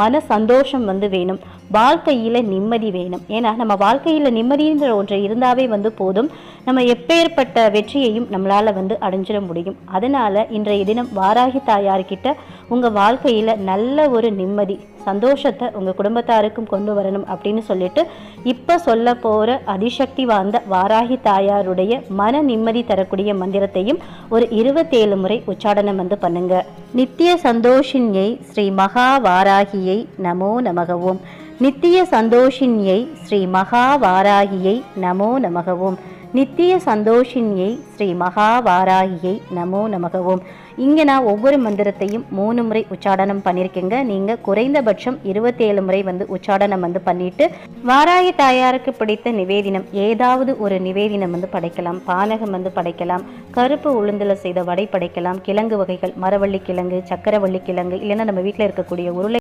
மன சந்தோஷம் வந்து வேணும். வாழ்க்கையில் நிம்மதி வேணும். ஏன்னா நம்ம வாழ்க்கையில் நிம்மதின்ற ஒன்று இருந்தாவே வந்து போதும். நம்ம எப்பேற்பட்ட வெற்றியையும் நம்மளால் வந்து அடைஞ்சிட முடியும். அதனால் இன்றைய தினம் வாராகி தாயார்கிட்ட உங்கள் வாழ்க்கையில் நல்ல ஒரு நிம்மதி சந்தோஷத்தை உங்கள் குடும்பத்தாருக்கும் கொண்டு வரணும் அப்படின்னு சொல்லிட்டு இப்போ சொல்ல போகிற அதிசக்தி வாய்ந்த வாராகி தாயாருடைய மன நிம்மதி தரக்கூடிய மந்திரத்தையும் ஒரு இருபத்தேழு முறை உச்சாடனம் வந்து பண்ணுங்க. நித்திய சந்தோஷின்யை ஸ்ரீ மகா வாராகியை நமோ நமகவும். நித்திய சந்தோஷின்யை ஸ்ரீ மகா வாராகியை நமோ நமகவும். நித்திய சந்தோஷினியை ஸ்ரீ மகாவாராகியை நமோ நமகவும். இங்கே நான் ஒவ்வொரு மந்திரத்தையும் மூணு முறை உச்சாடனம் பண்ணியிருக்கேங்க. நீங்கள் குறைந்தபட்சம் இருபத்தேழு முறை வந்து உச்சாடனம் வந்து பண்ணிட்டு வாராய தாயாருக்கு பிடித்த நிவேதினம் ஏதாவது ஒரு நிவேதினம் வந்து படைக்கலாம். பானகம் வந்து படைக்கலாம். கருப்பு உளுந்தில் செய்த வடை படைக்கலாம். கிழங்கு வகைகள் மரவள்ளி கிழங்கு சக்கரவள்ளி கிழங்கு இல்லைன்னா நம்ம வீட்டில் இருக்கக்கூடிய உருளை